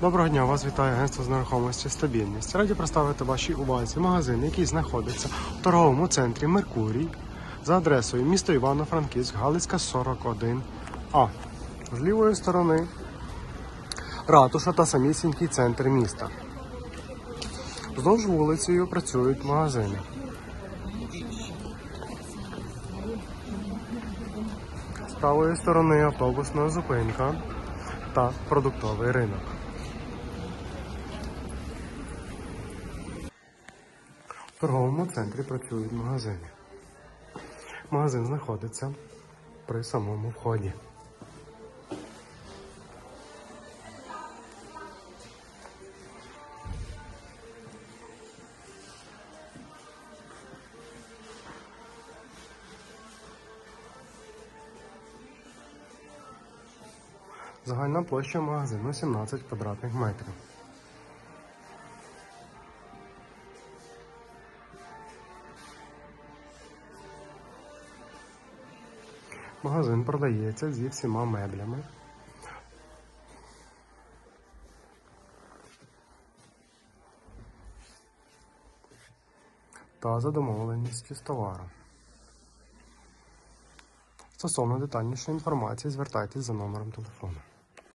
Доброго дня, вас вітає агентство з нерухомості стабільність. Раді представити вашій увазі магазин, який знаходиться у торговому центрі Меркурій за адресою місто Івано-Франківськ, Галицька 41А. З лівої сторони ратуша та самісінький центр міста. Вздовж вулицею працюють магазини. З правої сторони автобусна зупинка та продуктовий ринок. В торговому центрі працюють магазини. Магазин знаходиться при самому вході. Загальна площа магазину 17 квадратних метрів. Магазин продається зі всіма меблями. Та за домовленістю з товаром. Стосовно детальнішої інформації звертайтесь за номером телефону.